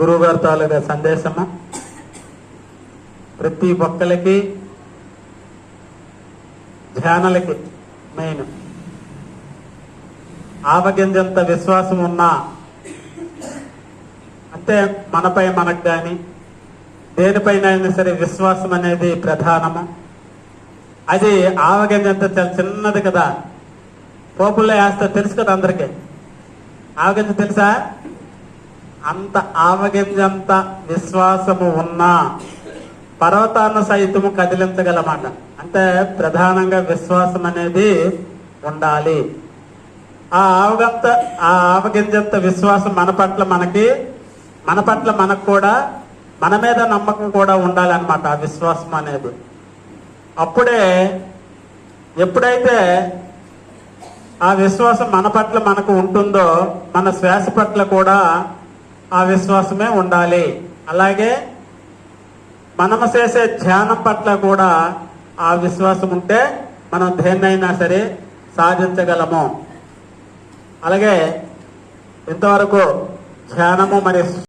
గురువు గారి తాలూకా సందేశము? ప్రతి ఒక్కరికి ధ్యానలకి మెయిన్. ఆవగింజంత విశ్వాసం ఉన్నా అంటే మనపై మనకు కానీ దేనిపైన అయినా సరే విశ్వాసం అనేది ప్రధానము. అది ఆవగింజంత చాలా చిన్నది కదా. పోపుల్లో వేస్తే తెలుసు కదా అందరికీ. ఆవగింజ తెలుసా? అంత ఆవగింజంత విశ్వాసము ఉన్నా పర్వతాన్ని సైతము కదిలించగలమాట. అంటే ప్రధానంగా విశ్వాసం అనేది ఉండాలి. ఆ ఆవగంత ఆ ఆవగింజంత విశ్వాసం మన పట్ల మనకి మన పట్ల మనకు కూడా మన మీద నమ్మకం కూడా ఉండాలన్నమాట ఆ విశ్వాసం అనేది. అప్పుడే ఎప్పుడైతే ఆ విశ్వాసం మన పట్ల మనకు ఉంటుందో మన శ్వాస పట్ల కూడా ఆ విశ్వాసమే ఉండాలి. అలాగే మనము చేసే ధ్యానం పట్ల కూడా ఆ విశ్వాసం ఉంటే మనం దేన్నైనా సరే సాధించగలము. అలాగే ఇంతవరకు ధ్యానము మరి